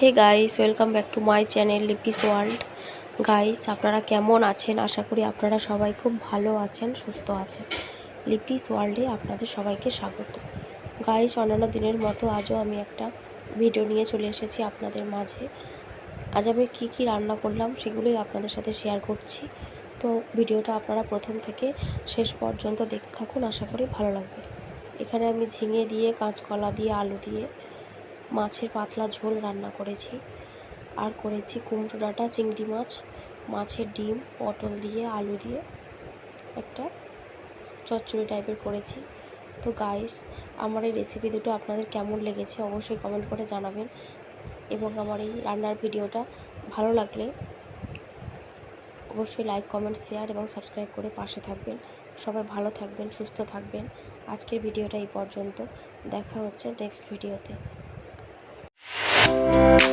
Hey guys welcome back to my channel Lipi's world guys আপনারা কেমন আছেন? আশা করি আপনারা সবাই খুব ভালো আছেন, সুস্থ আছেন। লিপিস ওয়ার্ল্ডে আপনাদের সবাইকে স্বাগত। গাইস অন্যান্য দিনের মতো আজও আমি একটা ভিডিও নিয়ে চলে এসেছি আপনাদের মাঝে। আজ আমি কি কি রান্না করলাম সেগুলোই আপনাদের সাথে শেয়ার করছি। তো ভিডিওটা আপনারা প্রথম থেকে শেষ পর্যন্ত দেখতে থাকুন, আশা করি ভালো লাগবে। এখানে আমি ঝিঙে দিয়ে, কাঁচকলা দিয়ে, আলু দিয়ে মাছের পাতলা ঝোল রান্না করেছি। আর করেছি কুমড়ো ডাঁটা, চিংড়ি মাছ, মাছের ডিম, পটল দিয়ে, আলু দিয়ে একটা চচ্চড়ি টাইপের করেছি। তো গাইস আমার এই রেসিপি দুটো আপনাদের কেমন লেগেছে অবশ্যই কমেন্ট করে জানাবেন। এবং আমার এই রান্নার ভিডিওটা ভালো লাগলে অবশ্যই লাইক কমেন্ট শেয়ার এবং সাবস্ক্রাইব করে পাশে থাকবেন। সবাই ভালো থাকবেন, সুস্থ থাকবেন। আজকের ভিডিওটা এই পর্যন্ত। দেখা হচ্ছে নেক্সট ভিডিওতে you